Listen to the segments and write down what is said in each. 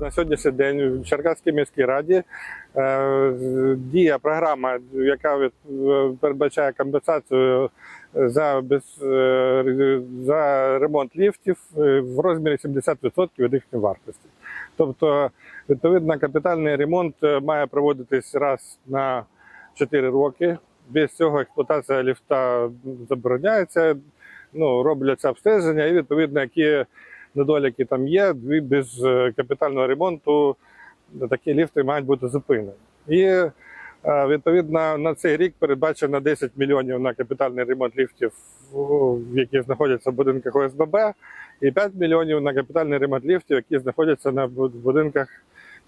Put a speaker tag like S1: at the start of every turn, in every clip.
S1: На сьогоднішній день в Черкаській міській раді е, діє програма, яка е, передбачає компенсацію за, без, е, за ремонт ліфтів е, в розмірі 70% від їхньої вартості. Тобто, відповідно, капітальний ремонт е, має проводитись раз на 4 роки. Без цього експлуатація ліфта забороняється, ну, робляться обстеження і відповідно, які недоліки там є, без е, капітального ремонту такі ліфти мають бути зупинені. І е, відповідно на цей рік передбачено 10 мільйонів на капітальний ремонт ліфтів, які знаходяться в будинках ОСББ, і 5 мільйонів на капітальний ремонт ліфтів, які знаходяться на будинках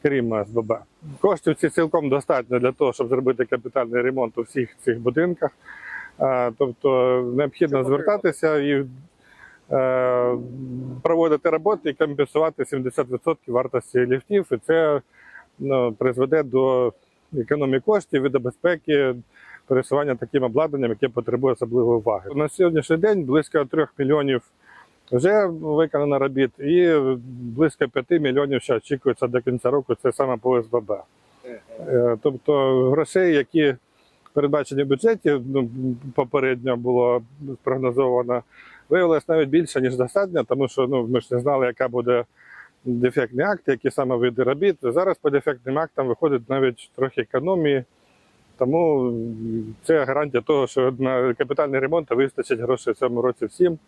S1: крім ОСББ. Коштів ці цілком достатньо для того, щоб зробити капітальний ремонт у всіх цих будинках. Е, Тобто необхідно звертатися і е, проводити роботи і компенсувати 70% вартості ліфтів. І це ну, призведе до економії коштів безпеки пересування таким обладнанням, яке потребує особливої уваги. На сьогоднішній день близько 3 мільйонів вже виконано робіт, і близько 5 мільйонів ще очікується до кінця року. Це саме по СББ. Е, Тобто грошей, які передбачені в бюджеті, ну, попередньо було спрогнозовано, виявилось навіть більше, ніж достатньо, тому що ну, ми ж не знали, яка буде дефектний акт, які саме види робіт. Зараз по дефектним актам виходить навіть трохи економії. Тому це гарантія того, що на капітальний ремонт вистачить грошей в цьому році всім.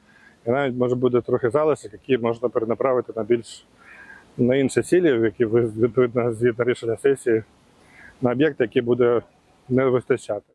S1: І навіть може буде трохи залишок, які можна перенаправити на більш на інші цілі, які відповідно згідно рішення сесії, на об'єкти, які буде не вистачати.